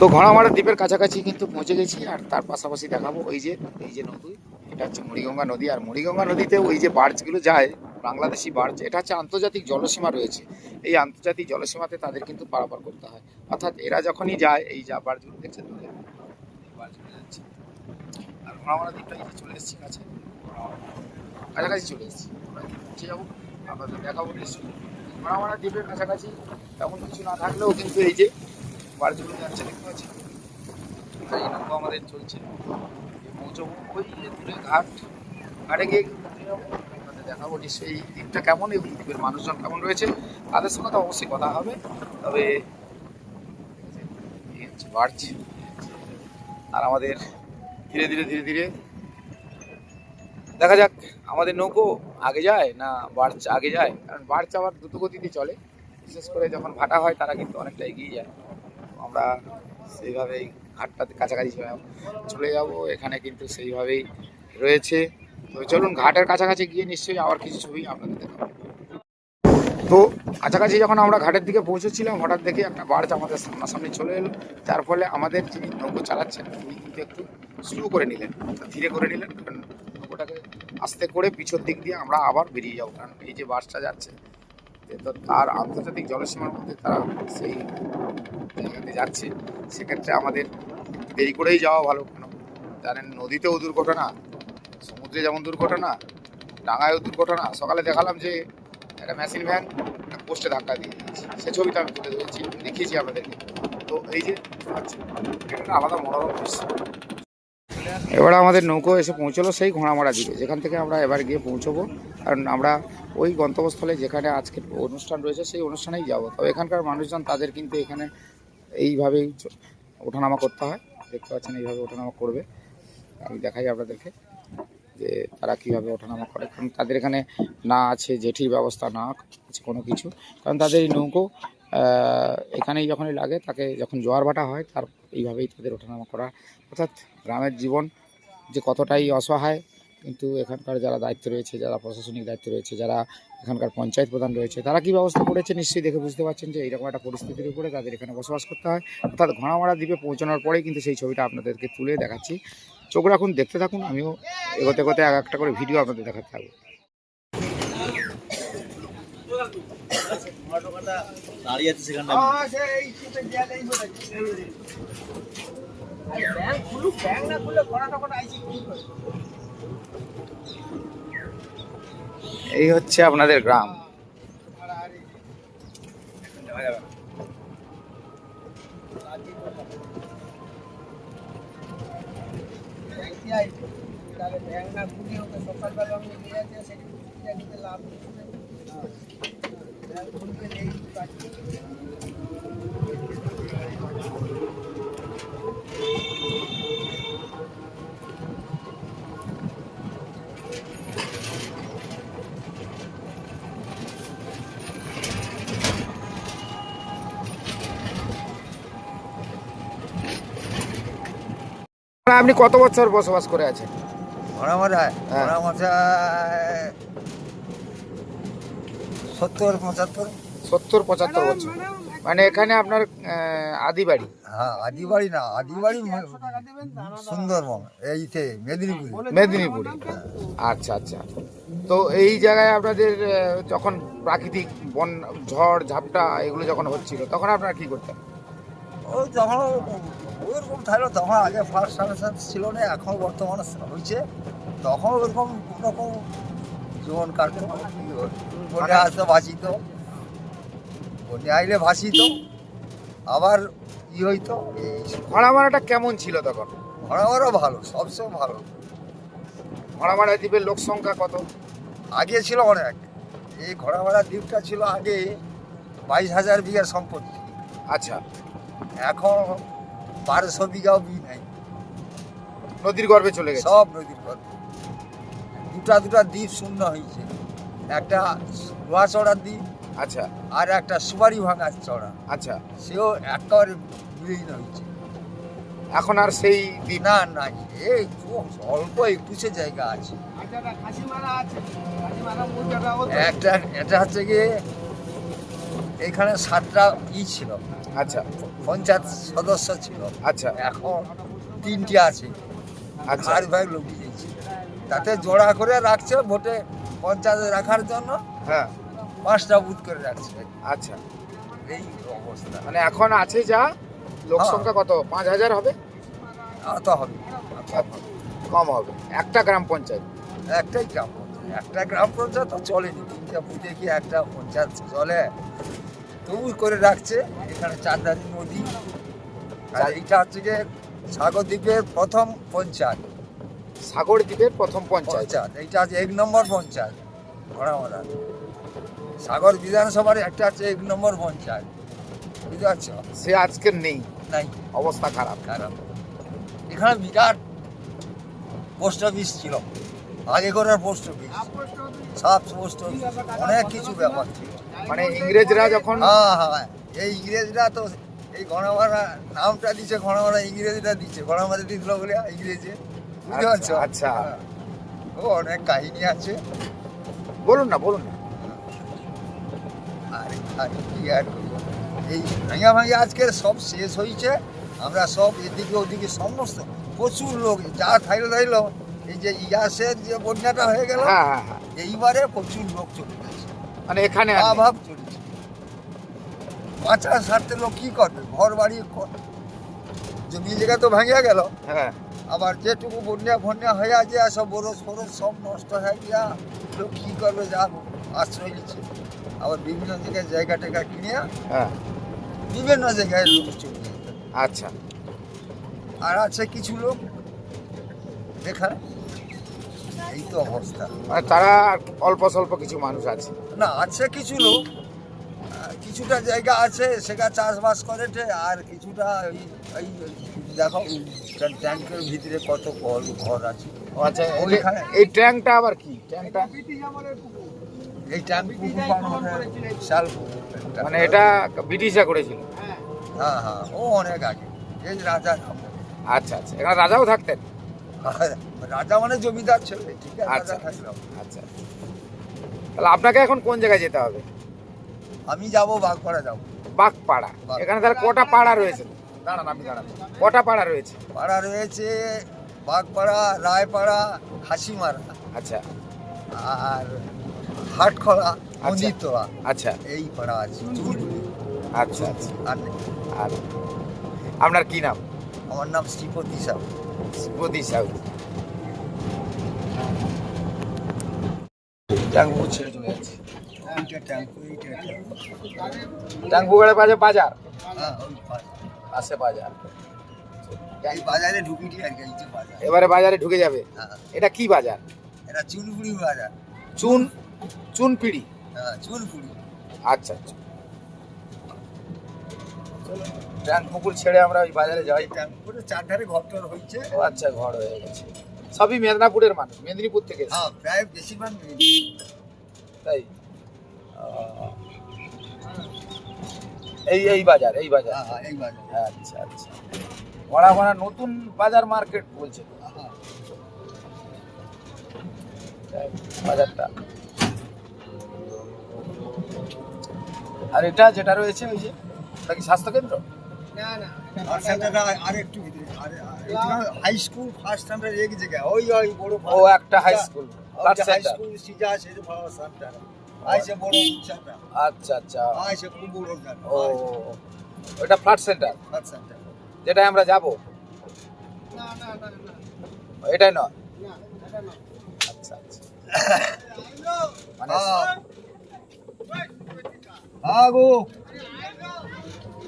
তো ঘোড়ামারা দ্বীপের কাছাকাছি কিন্তু পৌঁছে গেছি, আর তার পাশাপাশি দেখাবো ওই যে, এই যে নদী, এটা হচ্ছে মুড়িগঙ্গা নদী, আর মুড়িগঙ্গা নদীতে ওই যে বার্জগুলো যায়, বাংলাদেশি বার্জ এটা হচ্ছে আন্তর্জাতিক জলসীমা রয়েছে। এই আন্তর্জাতিক জলসীমাতে তাদের কিন্তু পারাপার করতে হয়। অর্থাৎ এরা যখনই যায়, এই যা বার্জগুলো দেখছেন বার্জগুলো যাচ্ছে। আর ঘোড়ামারা দ্বীপটা এই যে চলে এসেছি কাছে, কাছাকাছি চলে এসেছি। পৌঁছে যাব, আপনাদের দেখাবো নিশ্চয়ই। ঘোড়ামারা দ্বীপের কাছাকাছি তেমন কিছু না থাকলেও কিন্তু এই যে বাড়িগুলো যাচ্ছে দেখতে পাচ্ছি এই নৌকো আমাদের চলছে। পৌঁছবো ওই যে দূরে ঘাট, ঘাটে গিয়ে আপনাদের দেখাবো নিশ্চয়ই এই দ্বীপটা কেমন এবং দ্বীপের মানুষজন কেমন রয়েছে। তাদের সঙ্গে তো অবশ্যই কথা হবে। তবে বাড়ছে আর আমাদের ধীরে ধীরে ধীরে ধীরে দেখা যাক আমাদের নৌকো আগে যায় না বাড়ছে আগে যায়। কারণ বাড়ছে আবার দ্রুত গতিতে চলে। বিশেষ করে যখন ভাটা হয়, তারা কিন্তু অনেকটা এগিয়ে যায়। আমরা সেইভাবেই ঘাটটাতে কাছাকাছি চলে- যাব, এখানে কিন্তু সেইভাবেই রয়েছে। তো চলুন, ঘাটের কাছাকাছি গিয়ে নিশ্চয়ই আবার কিছু ছবি আপনাদের দেখাবো। তো কাছাকাছি যখন আমরা ঘাটের দিকে পৌঁছেছিলাম, হঠাৎ দেখে একটা বার্চ আমাদের সামনাসামনি চলে এলো। যার ফলে আমাদের যিনি নৌকো চালাচ্ছেন তিনি কিন্তু একটু স্লো করে নিলেন ধীরে করে নিলেন। নৌকোটাকে আস্তে করে পিছর দিক দিয়ে আমরা আবার বেরিয়ে যাব। কারণ এই যে বাসটা যাচ্ছে এ তো তার আন্তর্জাতিক জলসীমার মধ্যে তারা সেই জায়গাতে যাচ্ছে। সেক্ষেত্রে আমাদের দেরি করেই যাওয়া ভালো, কেন? জানেন, নদীতেও দুর্ঘটনা, সমুদ্রে যেমন দুর্ঘটনা, ডাঙায়ও দুর্ঘটনা। সকালে দেখালাম যে একটা মেশিন ভ্যান একটা পোস্টে ধাক্কা দিয়ে দিয়েছে। সে ছবিটা আমি তুলে ধরেছি, দেখিয়েছি আপনাদেরকে। তো এই যে আচ্ছা এটা আলাদা মনোরম দৃশ্য। এবারে আমাদের নৌকো এসে পৌঁছলো সেই ঘোড়ামারা দ্বীপে, যেখান থেকে আমরা এবার গিয়ে পৌঁছবো। কারণ আমরা ওই গন্তব্যস্থলে যেখানে আজকের অনুষ্ঠান রয়েছে সেই অনুষ্ঠানেই যাব। তবে এখানকার মানুষজন তাদের কিন্তু এখানে এইভাবেই ওঠানামা করতে হয়। দেখতে পাচ্ছেন এইভাবে ওঠানামা করবে। আমি দেখাই আপনাদেরকে যে তারা কীভাবে ওঠানামা করে। কারণ তাদের এখানে না আছে জেঠির ব্যবস্থা, না আছে কোনো কিছু। কারণ তাদের এই নৌকো এখানেই যখনই লাগে তাকে যখন জোয়ার ভাটা হয়, তার এইভাবেই তাদের ওঠানামা করা। অর্থাৎ গ্রামের জীবন যে কতটাই অসহায়, কিন্তু এখানকার যারা দায়িত্ব রয়েছে, যারা প্রশাসনিক দায়িত্ব রয়েছে, যারা এখানকার পঞ্চায়েত প্রধান রয়েছে, তারা কী ব্যবস্থা করেছে নিশ্চয়ই দেখে বুঝতে পারছেন যে এইরকম একটা পরিস্থিতির উপরে তাদের এখানে বসবাস করতে হয়। অর্থাৎ ঘোড়ামারা দ্বীপে পৌঁছানোর পরেই কিন্তু সেই ছবিটা আপনাদেরকে তুলে দেখাচ্ছি। চোখ রাখুন, দেখতে থাকুন, আমিও এগোতে এগোতে এক একটা করে ভিডিও আপনাদের দেখাতে থাকব। দাঁড়িয়ে আছে সেখানটা এই হচ্ছে আপনাদের গ্রাম। আপনি কত বছর বসবাস করে আছেন? হ্যাঁ। সত্তর পঁচাত্তর। সত্তর পঁচাত্তর বছর। মানে এখানে আপনার আদি বাড়ি। হ্যাঁ আদিবাড়ি না আদিবাড়ি ম- সুন্দরবন এইতে মেদিনীপুর। মেদিনীপুরে। আচ্ছা আচ্ছা। তো এই জায়গায় আপনাদের যখন প্রাকৃতিক বন ঝড় ঝাপটা এগুলো যখন হচ্ছিল তখন আপনারা কি করতেন? ও যখন ওইরকম থাকল তখন আগে ফার্স্ট সার্ভিস ছিল না এখন বর্তমানে হয়েছে তখন ওরকম রকম জীবন কাটতো বন্যা আসতো ভাসিত বন্যা আইলে ভাসিত আবার ই হইতো এই ঘোড়ামারাটা কেমন ছিল তখন? ভাড়া ঘোড়ামারও ভালো সবসময় ভালো। ঘোড়ামারা দ্বীপের লোক সংখ্যা কত? আগে ছিল অনেক। এই ঘোড়ামারা দ্বীপটা ছিল আগে বাইশ হাজার বিঘার সম্পত্তি। আচ্ছা। এখন বারোশো বিঘাও বি নাই। নদীর গর্ভে চলে গেছে? সব নদীর পথে দুটা দুটা দ্বীপ শূন্য হয়েছে। একটা লোহা চড়ার দ্বীপ আচ্ছা। আর একটা সুপারি ভাঙা চড়া। আচ্ছা। সেও একেবারে বিলীন হয়েছে। এখন আর সেই দ্বীপ? না নাই এই অল্প একটুসে জায়গা আছে। একটা এটা হচ্ছে গিয়ে এখানে সাতটা ই ছিল। আচ্ছা। পঞ্চায়েত সদস্য ছিল। আচ্ছা। এখন তিনটি আছে। আর ভাগ ভাগ লোক দিয়েছে তাতে জোড়া করে রাখছে ভোটে পঞ্চায়েতে রাখার জন্য। হ্যাঁ। পাঁচটা বুথ করে রাখছে। আচ্ছা। এই অবস্থা। মানে এখন আছে যা লোক হ্যাঁ। সংখ্যা কত? পাঁচ হাজার হবে? আত হবে। কম হবে। একটা গ্রাম পঞ্চায়েত? একটাই গ্রাম পঞ্চায়েত। একটা গ্রাম পঞ্চায়েত তো চলেনি। তিনটা বুথে কি একটা পঞ্চায়েত চলে? তবু করে রাখছে এখানে চারদারি নদী। আর এইটা হচ্ছে যে সাগরদ্বীপের প্রথম পঞ্চায়েত। সাগর দ্বীপের প্রথম পঞ্চায়েত। পঞ্চায়েত এইটা হচ্ছে এক নম্বর পঞ্চায়েত ঘোড়ামারা সাগর বিধানসভার একটা হচ্ছে এক নম্বর পঞ্চায়েত। বুঝতে পারছ? সে আজকের নেই। নাই। অবস্থা খারাপ। খারাপ। এখানে বিরাট পোস্ট অফিস ছিল। আগে করার post office. Sub post office. অনেক কিছু ব্যাপার ছিল। মানে ইংরেজরা যখন হ্যাঁ হ্যাঁ। এই ইংরেজরা তো এই ঘনামারা নামটা দিচ্ছে ঘনামারা ইংরেজরা দিচ্ছে ঘনামারা দিছিল বলে ইংরেজি। বুঝতে পারছ? আচ্ছা, আচ্ছা। হ্যাঁ। ও অনেক কাহিনী আছে। বলুন না বলুন না। আর আর কি আর এই ভাঙা ভাঙা আজকে সব শেষ হয়েছে। আমরা সব এদিকে ওদিকে সমস্ত প্রচুর লোক যা থাইলো থাইলো। এই যে ইয়াসের যে বন্যাটা হয়ে গেল হ্যাঁ হ্যাঁ হ্যাঁ। এইবারে প্রচুর লোক চলে গেছে। মানে এখানে নেই। অভাব চলেছে। বাঁচার স্বার্থে লোক কি করবে? ঘর বাড়ি জমি জায়গা তো ভাঙিয়া গেল। হ্যাঁ। আবার যেটুকু বন্যা ফন্যা হয়ে আছে সব বরস ফরস সব নষ্ট হয়ে গিয়া লোক কি করবে যা আশ্রয় নিচ্ছে। আবার বিভিন্ন জায়গায় জায়গা টায়গা কিনে হ্যাঁ। বিভিন্ন জায়গায় লোক চলে আচ্ছা। আর আছে কিছু লোক এখানে এই তো অবস্থা। মানে তারা অল্প স্বল্প কিছু মানুষ আছে। না আছে কিছু লোক। কিছুটা জায়গা আছে সেটা চাষবাস করেঠে আর কিছুটা এই দেখো ট্যাঙ্কের ভিতরে কত ঘর ঘর আছে। ও আচ্ছা এই- ট্যাঙ্কটা আবার কি? ট্যাঙ্কটা? এই ট্যাঙ্ক। মানে এটা ব্রিটিশরা করেছিল। হ্যাঁ হ্যাঁ ও অনেক আগে। এই রাজা আচ্ছা আচ্ছা। এখানে রাজাও থাকতেন? রাজা মানে জমিদার ছিল ঠিক আছে? আচ্ছা। আচ্ছা। তাহলে আপনাকে এখন কোন জায়গায় যেতে হবে? আমি যাব বাগপাড়া যাব। বাগপাড়া। এখানে তাহলে কটা পাড়া রয়েছে? দাঁড়ান আমি দাঁড়ান। কটা পাড়া রয়েছে? পাড়া রয়েছে বাগপাড়া রায়পাড়া হাসিমারা। আচ্ছা। আর হাটখোলা মন্দিরতলা। আচ্ছা। এই পাড়া আছে। আচ্ছা আচ্ছা। আর আপনার কি নাম? আমার নাম শ্রীপতি সাউ প্রদীপ সাউ ট্যাঙ্কু ছেড়ে চলে যাচ্ছে। ট্যাঙ্কু ট্যাঙ্কু ট্যাঙ্কু গড়ে বাজার। পাশে বাজার। বাজারে ঢুকিটি আর কি বাজার। এবারে বাজারে ঢুকে যাবে। হ্যাঁ। এটা কি বাজার? এটা চুনপুরি বাজার। চুন চুন পিড়ি হ্যাঁ চুনপুরি। আচ্ছা আচ্ছা। ট্যাঙ্ক পুকুর ছেড়ে আমরা ওই বাজারে যাই। এই ট্যাঙ্কুরে চারধারে ঘর টর হয়েছে ও আচ্ছা ঘর হয়ে গেছে। সবই মেদিনীপুরের মানুষ মেদিনীপুর থেকে হ্যাঁ প্রায় বেশিরভাগ তাই? এই এই বাজার এই বাজার। হ্যাঁ হ্যাঁ এই বাজার। আচ্ছা আচ্ছা। বড়া বড়া নতুন বাজার মার্কেট বলছে। হ্যাঁ বাজারটা। আর এটা যেটা রয়েছে ওই যে ওটা কি স্বাস্থ্যকেন্দ্র না কেন্দ্র আর সেন্টারটা আর একটু হাই স্কুল ফার্স্ট স্ট্যান্ডার্ড এক জায়গায় ওই ওই বড় ও একটা হাই স্কুল হাই স্কুল সিজা আছে যে বড় সেন্টার আইসে বড় সেন্টার আচ্ছা আচ্ছা। আইসে খুব বড় ও ওটা ফ্ল্যাট সেন্টার ফার্স্ট সেন্টার যেটাই আমরা যাব? এটাই নয়? আচ্ছা আচ্ছা। মানে গো।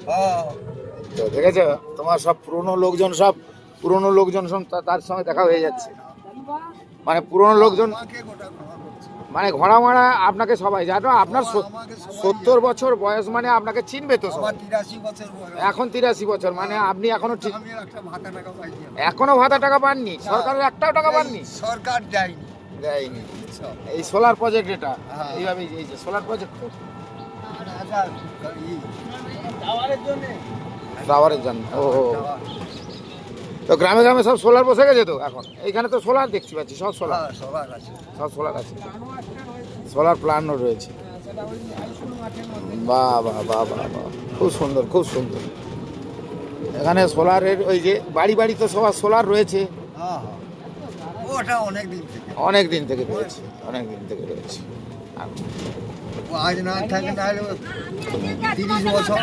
হ্যাঁ তো দেখেছ? তোমার সব পুরনো লোকজন সব পুরনো লোকজন সব তার সঙ্গে দেখা হয়ে যাচ্ছে। মানে পুরনো লোকজন মানে ঘোড়া মারা আপনাকে সবাই জানো আপনার সত্তর বছর বয়স মানে আপনাকে চিনবে তো এখন তিরাশি বছর মানে আপনি এখনও ঠিক আমি ভাতা টাকা এখনও ভাতা টাকা পাননি সরকারের একটাও টাকা পাননি? সরকার দেয়নি। দেয়নি। এই সোলার প্রজেক্ট এটা হ্যাঁ। এইভাবে এই যে সোলার প্রজেক্ট ই, টাওয়ারের জন্য। ও। তো গ্রামে গ্রামে সব সোলার বসে গেছে তো এখন? এইখানে তো সোলার দেখতে পাচ্ছি সব সোলার। হ্যাঁ, সব সোলার আছে। সোলার প্ল্যানও রয়েছে। বাহ বাহ বাহ বাহ খুব সুন্দর খুব সুন্দর। এখানে সোলারের ওই যে বাড়ি বাড়ি তো সবার সোলার রয়েছে। হ্যাঁ হ্যাঁ। অনেক দিন থেকে। রয়েছে অনেক দিন থেকে রয়েছে। আজ না থাকে তিরিশ বছর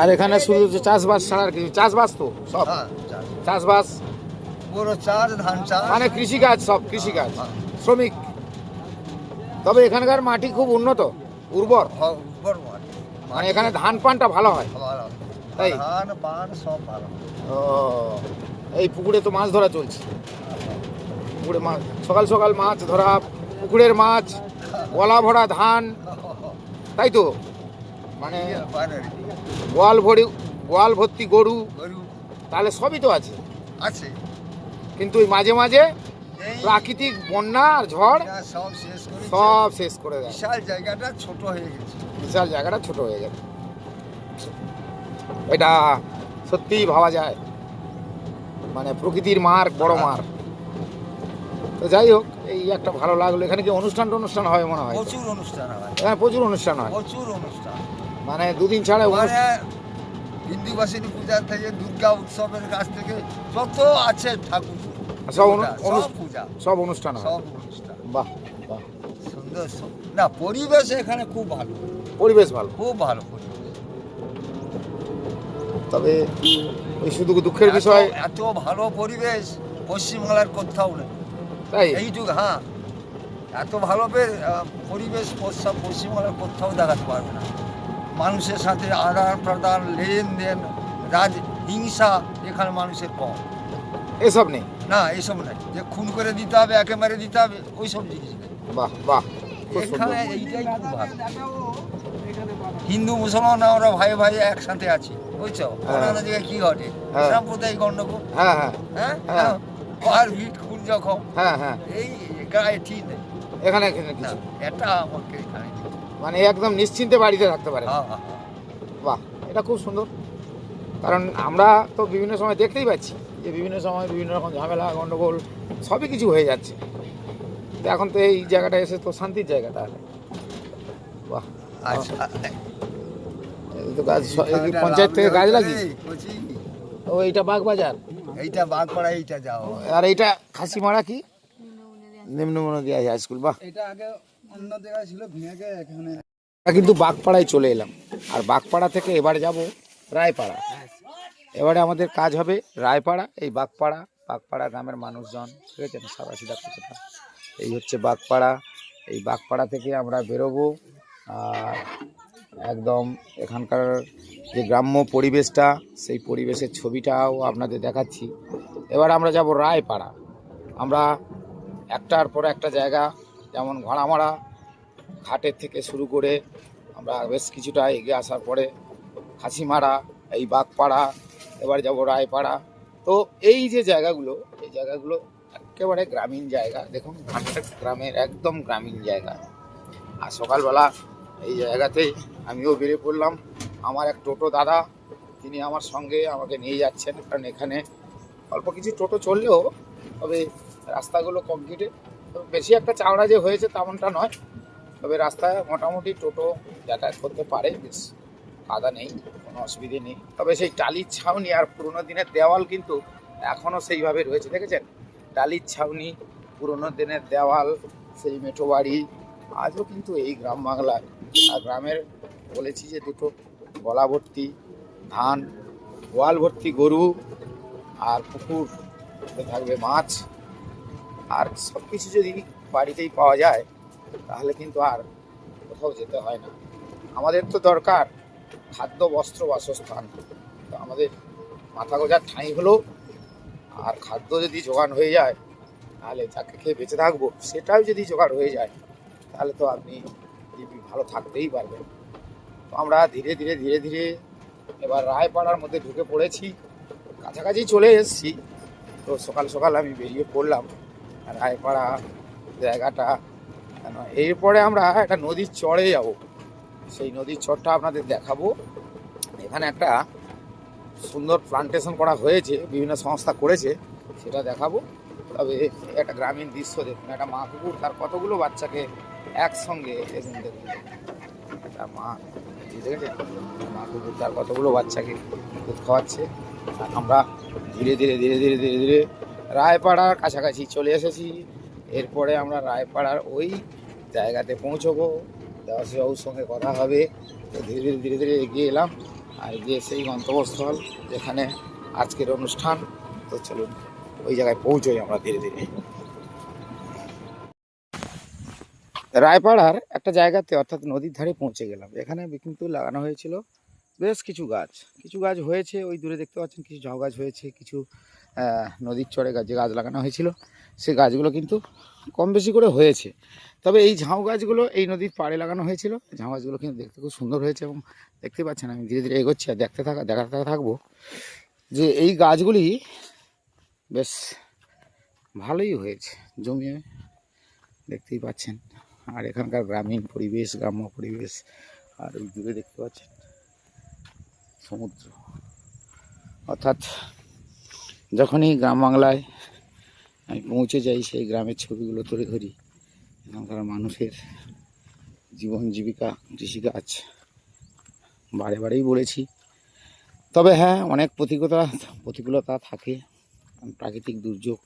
আর এখানে শুধু চাষবাস ছাড়া আর কিছু চাষবাস তো সব। হ্যাঁ চাষবাস। পুরো চাষ ধান চাষ। মানে কৃষিকাজ সব কৃষিকাজ শ্রমিক। তবে এখানকার মাটি খুব উন্নত উর্বর। মানে এখানে ধান পানটা ভালো হয়। তাই? ধান পান সব ভালো। এই পুকুরে তো মাছ ধরা চলছে। পুকুরে মাছ সকাল সকাল মাছ ধরা পুকুরের মাছ গলা ভরা ধান। তাই তো? মানে গোয়াল ভরি গোয়াল ভর্তি গরু তাহলে সবই তো আছে। আছে। কিন্তু ওই মাঝে মাঝে প্রাকৃতিক বন্যা আর ঝড় সব শেষ করে সব শেষ করে দেয়। বিশাল জায়গাটা ছোট হয়ে গেছে। বিশাল জায়গাটা ছোট হয়ে গেছে। এটা সত্যিই ভাবা যায়। মানে প্রকৃতির মার বড় মার। তো যাই হোক এই একটা ভালো লাগল। এখানে কি অনুষ্ঠান অনুষ্ঠান হয় মনে হয়? প্রচুর অনুষ্ঠান হয়। এখানে প্রচুর অনুষ্ঠান হয়। প্রচুর অনুষ্ঠান। মানে দুদিন ছাড়া মানে অনুষ্ঠান হিন্দুবাসিনী পূজা থেকে দুর্গা উৎসবের কাছ থেকে যত আছে ঠাকুর সব পূজা। সব অনুষ্ঠান সব অনুষ্ঠান। বাহ বাহ। সুন্দর না পরিবেশ এখানে খুব ভালো। পরিবেশ ভালো। খুব ভালো পরিবেশ। তবে ওই শুধু দুঃখের বিষয় এত ভালো পরিবেশ পশ্চিমবাংলার কোথাও নেই। তাই? এইটুকু হ্যাঁ। এত ভালো পরিবেশ পশ্চিম- পশ্চিমবাংলার কোথাও দেখাতে পারবে না। মানুষের সাথে আদান প্রদান লেনদেন রাজ হিংসা এখানে মানুষের কম। এসব নেই? না এসব নেই। যে খুন করে দিতে হবে একেবারে দিতে হবে ওই সব জিনিস নেই। বাহ বাহ এখানে এইটাই খুব ভালো। হিন্দু মুসলমান আমরা ভাই ভাই একসাথে আছি বুঝছ? হ্যাঁ। অন্যান্য জায়গায় কি ঘটে? হ্যাঁ। সাম্প্রদায়িক গণ্ডগোল। হ্যাঁ হ্যাঁ। হ্যাঁ? হ্যাঁ। পাহাড় ভিট খুন যখন হ্যাঁ হ্যাঁ। এই গায়ে ঠিক নেই। এখানে এখানে এটা আমাকে এখানে মানে একদম নিশ্চিন্তে বাড়িতে থাকতে পারে হ্যাঁ হ্যাঁ হ্যাঁ। বাহ এটা খুব সুন্দর। কারণ আমরা তো বিভিন্ন সময় দেখতেই পাচ্ছি যে বিভিন্ন সময় বিভিন্ন রকম ঝামেলা গন্ডগোল সবই কিছু হয়ে যাচ্ছে। তো এখন তো এই জায়গাটা এসে তো শান্তির জায়গা তাহলে বাহ। আচ্ছা এই তো গাছ এই পঞ্চায়েত থেকে গাছ লাগিয়ে এই, বলছি, ও এইটা বাগবাজার। এইটা করা এইটা যাও। আর এইটা খাসিমারা কি? নিম্নমনোদি হাই স্কুল বাহ। এটা আগে কিন্তু বাগপাড়ায় চলে এলাম। আর বাগপাড়া থেকে এবার যাব রায়পাড়া। এবারে আমাদের কাজ হবে রায়পাড়া, এই বাগপাড়া বাগপাড়া গ্রামের মানুষজন, ঠিক আছে না সাদা সিধা কিছুটা এই হচ্ছে বাগপাড়া। এই বাগপাড়া থেকে আমরা বেরোবো, আর একদম এখানকার যে গ্রাম্য পরিবেশটা, সেই পরিবেশের ছবিটাও আপনাদের দেখাচ্ছি। এবার আমরা যাব রায়পাড়া। আমরা একটার পর একটা জায়গা যেমন ঘোড়ামারা ঘাটের থেকে শুরু করে আমরা বেশ কিছুটা এগিয়ে আসার পরে হাসিমারা এই বাগপাড়া, এবার যাব রায়পাড়া। তো এই যে জায়গাগুলো, এই জায়গাগুলো একেবারে গ্রামীণ জায়গা। দেখুন ঘাটটা গ্রামের একদম গ্রামীণ জায়গা। আর সকালবেলা এই জায়গাতেই আমিও বেরিয়ে পড়লাম। আমার এক টোটো দাদা, তিনি আমার সঙ্গে আমাকে নিয়ে যাচ্ছেন। কারণ এখানে অল্প কিছু টোটো চললেও তবে রাস্তাগুলো তবে বেশি একটা চাওড়া যে হয়েছে তেমনটা নয়। তবে রাস্তায় মোটামুটি টোটো যাতায়াত করতে পারে, বেশ কাদা নেই, কোনো অসুবিধে নেই। তবে সেই টালির ছাউনি আর পুরোনো দিনের দেওয়াল কিন্তু এখনও সেইভাবে রয়েছে। দেখেছেন? টালির ছাউনি, পুরোনো দিনের দেওয়াল, সেই মেঠো বাড়ি, আজও কিন্তু এই গ্রাম বাংলায়। আর গ্রামের বলেছি যে দুটো গলা ভর্তি ধান, গোয়াল ভর্তি গরু আর পুকুর থাকবে মাছ। আর সব কিছু যদি বাড়িতেই পাওয়া যায়, তাহলে কিন্তু আর কোথাও যেতে হয় না। আমাদের তো দরকার খাদ্য, বস্ত্র, বাসস্থান। তো আমাদের মাথা গোজার ঠাঁই হলো, আর খাদ্য যদি জোগান হয়ে যায়, তাহলে যাকে খেয়ে বেঁচে থাকব, সেটাও যদি জোগাড় হয়ে যায়, তাহলে তো আপনি ভালো থাকতেই পারবেন। তো আমরা ধীরে ধীরে ধীরে ধীরে এবার রায়পাড়ার মধ্যে ঢুকে পড়েছি। কাছাকাছি চলে এসেছি। তো সকাল সকাল আমি বেরিয়ে পড়লাম। রায়পাড়া, জায়গাটা এরপরে আমরা একটা নদীর চড়ে যাব। সেই নদীর চরটা আপনাদের দেখাবো। এখানে একটা সুন্দর প্লান্টেশন করা হয়েছে, বিভিন্ন সংস্থা করেছে, সেটা দেখাবো। তবে একটা গ্রামীণ দৃশ্য দেখুন, একটা মা কুকুর, তার কতগুলো বাচ্চাকে একসঙ্গে এরকম দেখুন একটা মা আছে? মা কুকুর, তার কতগুলো বাচ্চাকে দুধ খাওয়াচ্ছে। আমরা ধীরে ধীরে ধীরে ধীরে ধীরে ধীরে রায়পাড়ার কাছাকাছি চলে এসেছি। এরপরে আমরা রায়পাড়ার ওই জায়গাতে পৌঁছবো। দেওয়াশিবাবুর সঙ্গে কথা হবে। তো ধীরে ধীরে ধীরে ধীরে এগিয়ে এলাম আর গিয়ে সেই গন্তব্যস্থল যেখানে আজকের অনুষ্ঠান। তো চলুন, ওই জায়গায় পৌঁছোই আমরা ধীরে ধীরে। রায়পাড়ার একটা জায়গাতে অর্থাৎ নদীর ধারে পৌঁছে গেলাম। এখানে কিন্তু লাগানো হয়েছিল বেশ কিছু গাছ। কিছু গাছ হয়েছে, ওই দূরে দেখতে পাচ্ছেন, কিছু ঝাউ গাছ হয়েছে, কিছু নদীর চরে যে গাছ লাগানো হয়েছিল, সে গাছগুলো কিন্তু কম বেশি করে হয়েছে। তবে এই ঝাউ গাছগুলো এই নদীর পাড়ে লাগানো হয়েছিল। ঝাউ গাছগুলো কিন্তু দেখতে খুব সুন্দর হয়েছে এবং দেখতে পাচ্ছেন আমি ধীরে ধীরে এগোচ্ছি আর দেখতে থাকা দেখাতে থাকা থাকব যে এই গাছগুলি বেশ ভালোই হয়েছে জমিয়ে দেখতেই পাচ্ছেন। আর এখানকার গ্রামীণ পরিবেশ, গ্রাম্য পরিবেশ, আর ওই দূরে দেখতে পাচ্ছেন সমুদ্র। অর্থাৎ যখনই গ্রাম বাংলায় আমি পৌঁছে যাই, সেই গ্রামের ছবিগুলো তুলে ধরি। এখানকার মানুষের জীবন জীবিকা, কৃষিকাজ বারে বারেই বলেছি। তবে হ্যাঁ অনেক প্রতিকূলতা প্রতিকূলতা থাকে। প্রাকৃতিক দুর্যোগ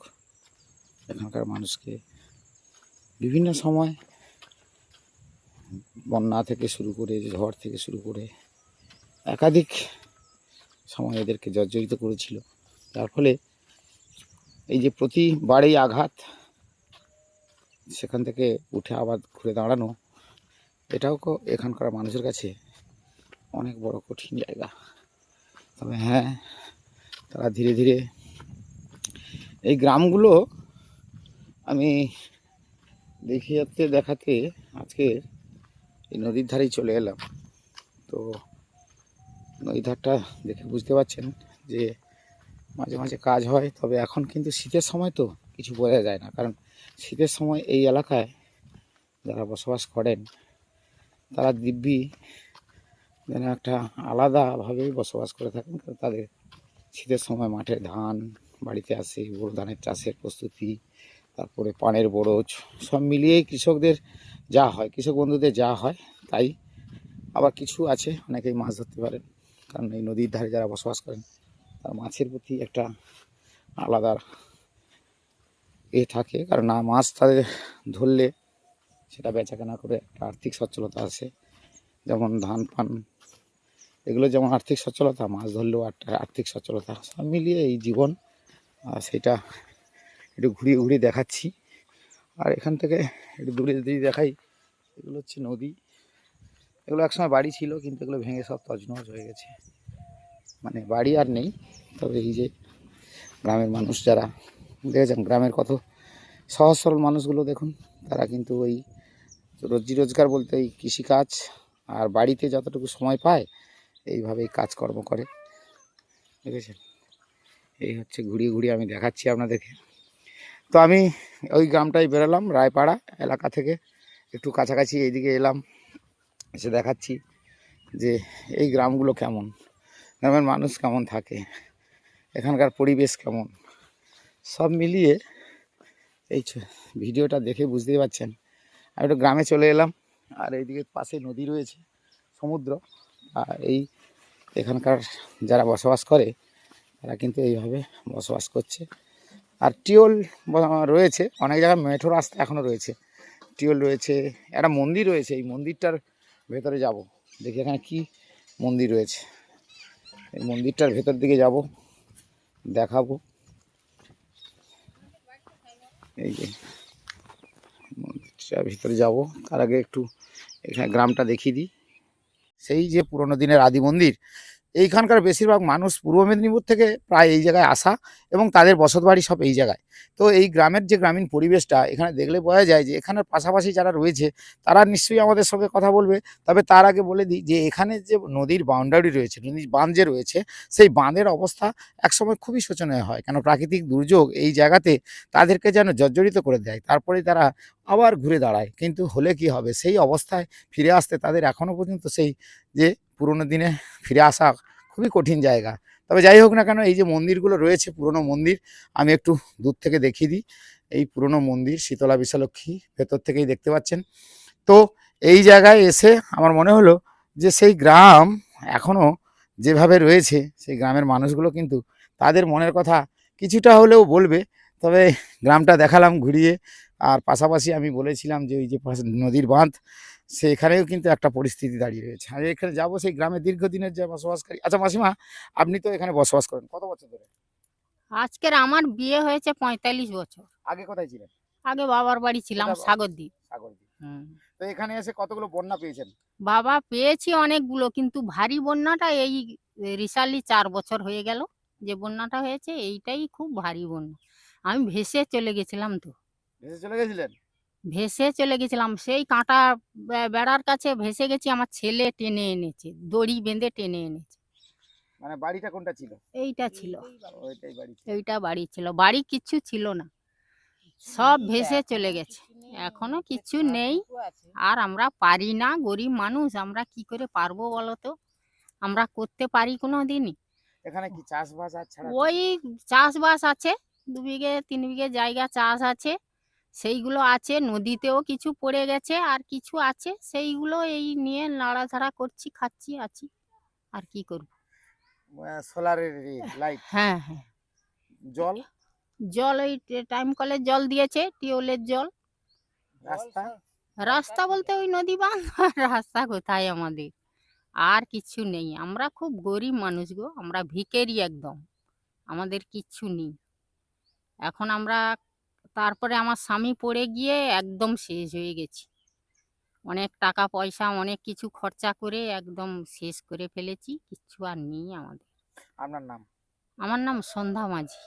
এখানকার মানুষকে বিভিন্ন সময় বন্যা থেকে শুরু করে, ঝড় থেকে শুরু করে একাধিক সময় এদেরকে জর্জরিত করেছিল। যার ফলে এই যে প্রতিবারেই আঘাত, সেখান থেকে উঠে আবার ঘুরে দাঁড়ানো, এটাও এখানকার মানুষের কাছে অনেক বড় কঠিন জায়গা। তবে হ্যাঁ তারা ধীরে ধীরে এই গ্রামগুলো আমি দেখিয়াতে দেখাতে আজকে এই নদীর ধারেই চলে এলাম। তো নদীর ধারটা দেখে বুঝতে পারছেন যে মাঝে মাঝে কাজ হয়, তবে এখন কিন্তু শীতের সময় তো কিছু বোঝা যায় না। কারণ শীতের সময় এই এলাকায় যারা বসবাস করেন, তারা দিব্যি যেন একটা আলাদাভাবেই বসবাস করে থাকেন। তাদের শীতের সময় মাঠে ধান, বাড়িতে আসে বড় ধানের চাষের প্রস্তুতি, তারপরে পানের বরজ সব মিলিয়েই কৃষকদের যা হয়, কৃষক বন্ধুদের যা হয়, তাই আবার কিছু আছে, অনেকেই মাছ ধরতে পারেন। কারণ এই নদীর ধারে যারা বসবাস করেন তার মাছের প্রতি একটা আলাদা এ থাকে। কারণ না, মাছ তাদের ধরলে সেটা বেচাকেনা করে একটা আর্থিক সচ্ছলতা আসে যেমন ধান, পান, এগুলো যেমন আর্থিক সচ্ছলতা, মাছ ধরলেও একটা আর্থিক সচ্ছলতা। সব মিলিয়ে এই জীবন আর সেটা একটু ঘুরিয়ে ঘুরিয়ে দেখাচ্ছি। আর এখান থেকে একটু দূরে যদি দেখাই, এগুলো হচ্ছে নদী। এগুলো একসময় বাড়ি ছিল, কিন্তু এগুলো ভেঙে সব তজনজ হয়ে গেছে। মানে বাড়ি আর নেই। তবে এই যে গ্রামের মানুষ যারা, দেখেছেন গ্রামের কত সহজ সরল মানুষগুলো দেখুন, তারা কিন্তু ওই রোজি রোজগার বলতে এই কৃষিকাজ আর বাড়িতে যতটুকু সময় পায়, এইভাবেই কাজকর্ম করে। দেখেছেন? এই হচ্ছে ঘুরিয়ে ঘুরিয়ে আমি দেখাচ্ছি আপনাদেরকে। তো আমি ওই গ্রামটাই বেরোলাম, রায়পাড়া এলাকা থেকে একটু কাছাকাছি এইদিকে এলাম, এসে দেখাচ্ছি যে এই গ্রামগুলো কেমন। গ্রামের মানুষ কেমন থাকে? এখানকার পরিবেশ কেমন? সব মিলিয়ে এই ভিডিওটা দেখে বুঝতেই পারছেন। আমি একটু গ্রামে চলে এলাম, আর এইদিকে পাশে নদী রয়েছে, সমুদ্র। আর এই এখানকার যারা বসবাস করে, তারা কিন্তু এইভাবে বসবাস করছে। আর টিওল রয়েছে, অনেক জায়গায় মেঠো রাস্তা এখনও রয়েছে। টিওল রয়েছে, একটা মন্দির রয়েছে, এই মন্দিরটার ভেতরে যাব। দেখি এখানে কি মন্দির রয়েছে। এই মন্দিরটার ভেতর দিকে যাব, দেখাবো। এই যে মন্দিরটার ভিতরে যাব, তার আগে একটু এখানে গ্রামটা দেখিয়ে দিই। সেই যে পুরোনো দিনের আদি মন্দির এইখানকার বেশিরভাগ মানুষ পূর্ব মেদিনীপুর থেকে প্রায় এই জায়গায় আসা এবং তাদের বসত বাড়ি সব এই জায়গায়। তো এই গ্রামের যে গ্রামীণ পরিবেশটা, এখানে দেখলে বোঝা যায় যে এখানের পাশাপাশি যারা রয়েছে, তারা নিশ্চয়ই আমাদের সঙ্গে কথা বলবে। তবে তার আগে বলে দিই যে এখানে যে নদীর বাউন্ডারি রয়েছে, নদীর বাঁধ যে রয়েছে, সেই বাঁধের অবস্থা একসময় খুবই শোচনীয় হয়। কেন প্রাকৃতিক দুর্যোগ এই জায়গাতে তাদেরকে যেন জর্জরিত করে দেয়, তারপরে তারা আবার ঘুরে দাঁড়ায়। কিন্তু হলে কি হবে? সেই অবস্থায় ফিরে আসতে তাদের এখনও পর্যন্ত সেই যে পুরোনো দিনে ফিরে আসা খুবই কঠিন জায়গা। তবে যাই হোক না কেন, এই যে মন্দিরগুলো রয়েছে, পুরনো মন্দির, আমি একটু দূর থেকে দেখিয়ে দিই। এই পুরনো মন্দির শীতলা বিশালক্ষী ভেতর থেকেই দেখতে পাচ্ছেন। তো এই জায়গায় এসে আমার মনে হলো যে সেই গ্রাম এখনও যেভাবে রয়েছে, সেই গ্রামের মানুষগুলো কিন্তু তাদের মনের কথা কিছুটা হলেও বলবে। তবে গ্রামটা দেখালাম ঘুরিয়ে, আর পাশাপাশি আমি বলেছিলাম যে ওই যে নদীর বাঁধ সেখানেও কিন্তু একটা পরিস্থিতি দাঁড়িয়ে রয়েছে। আমি এখানে যাব সেই গ্রামে দীর্ঘদিনের যে বসবাসকারী। আচ্ছা মাসিমা আপনি তো এখানে বসবাস করেন। কত বছর ধরে? আজকের আমার বিয়ে হয়েছে পঁয়তাল্লিশ বছর। আগে কোথায় ছিলেন? আগে বাবার বাড়ি ছিলাম সাগরদ্বীপ। হুম। তো এখানে এসে কতগুলো বন্যা পেয়েছেন? বাবা পেয়েছি অনেকগুলো কিন্তু ভারী বন্যাটা এই রিসালি চার বছর হয়ে গেল যে বন্যাটা হয়েছে এইটাই খুব ভারী বন্যা। আমি ভেসে চলে গেছিলাম তো। ভেসে চলে গেছিলেন? ভেসে চলে গেছিলাম। সেই কাঁটা বেড়ার কাছে ভেসে গেছি আমার ছেলে টেনে এনেছে দড়ি বেঁধে টেনে এনেছে। মানে বাড়িটা কোনটা ছিল? এইটা ছিল। ওইটাই বাড়ি ছিল। এইটা বাড়ি ছিল। বাড়ি কিচ্ছু ছিল না। সব ভেসে চলে গেছে। এখনও কিছু নেই আর আমরা পারি না গরিব মানুষ আমরা কি করে পারব বলো তো? আমরা করতে পারি কোনো দিনই এখানে কি চাষবাস আর ছাড়া ওই চাষবাস আছে দু বিঘে তিন বিঘে জায়গা চাষ আছে। সেইগুলো আছে নদীতেও কিছু পড়ে গেছে আর কিছু আছে সেইগুলো এই নিয়ে নাড়াচাড়া করছি খাচ্ছি আছি আর কি করব? সোলারের লাইট হ্যাঁ হ্যাঁ। জল? জল ওই টাইম কলের জল দিয়েছে টিউবওয়েলের জল। রাস্তা? রাস্তা বলতে ওই নদী বাঁধ? রাস্তা কোথায় আমাদের? আর কিছু নেই আমরা খুব গরিব মানুষ গো আমরা ভিকেরি একদম আমাদের কিচ্ছু নেই। এখন আমরা তারপরে আমার স্বামী পড়ে গিয়ে একদম শেষ হয়ে গেছি। অনেক টাকা পয়সা অনেক কিছু খরচা করে একদম শেষ করে ফেলেছি কিচ্ছু আর নেই আমাদের। আপনার নাম? আমার নাম সন্ধ্যা মাঝি।